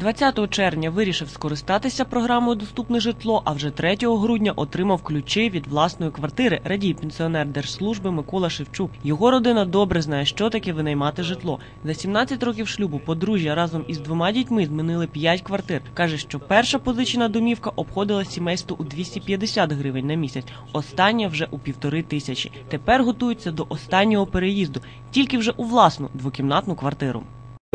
20 червня вирішив скористатися програмою Доступне житло, а вже 3 грудня отримав ключі від власної квартири. Радій пенсіонер держслужби Микола Шевчук. Його родина добре знає, що таке винаймати житло. За 17 років шлюбу подружжя разом із двома дітьми змінили 5 квартир. каже, що перша позичена домівка обходила сімейство у 250 гривень на місяць. Остання вже у півтори тисячі. Тепер готуються до останнього переїзду, тільки вже у власну двокімнатну квартиру.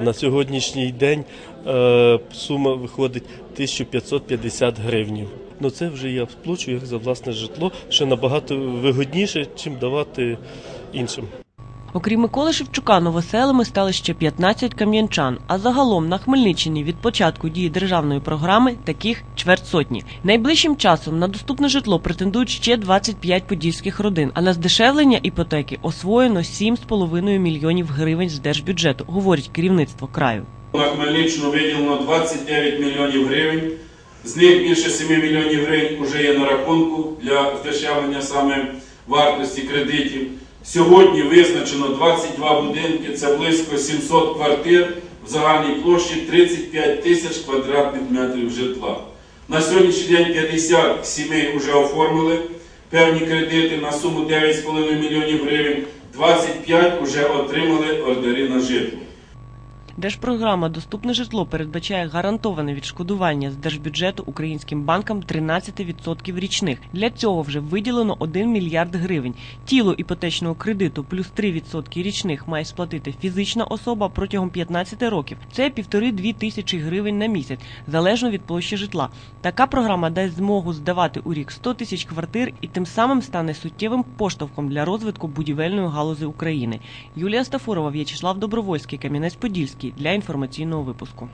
На сьогоднішній день е, сума виходить 1550 гривнів. Ну це вже я сплачую як за власне житло, що набагато вигодніше, чим давати іншим. Окрім Миколи Шевчука, новоселами стали ще 15 кам'янчан. А загалом на Хмельниччині від початку дії державної програми таких чверть сотні. Найближчим часом на доступне житло претендують ще 25 подільських родин. А на здешевлення іпотеки освоєно 7,5 мільйонів гривень з держбюджету, говорить керівництво краю. На Хмельниччину виділено 29 мільйонів гривень. З них більше 7 мільйонів гривень вже є на рахунку для здешевлення саме вартості кредитів. Сьогодні визначено 22 будинки, це близько 700 квартир в загальній площі 35 тисяч квадратних метрів житла. На сьогоднішній день 50 сімей вже оформили певні кредити на суму 9,5 мільйонів гривень, 25 вже отримали ордери на житло. Держпрограма Доступне житло передбачає гарантоване відшкодування з держбюджету українським банкам 13% річних. Для цього вже виділено 1 мільярд гривень. Тіло іпотечного кредиту плюс 3% річних має сплатити фізична особа протягом 15 років. Це півтори-дві тисячі гривень на місяць, залежно від площі житла. Така програма дасть змогу здавати у рік 100 тисяч квартир і тим самим стане суттєвим поштовхом для розвитку будівельної галузі України. Юлія Стафурова, В'ячеслав Добровольський, Кам'янець-Подільський для інформаційного випуску.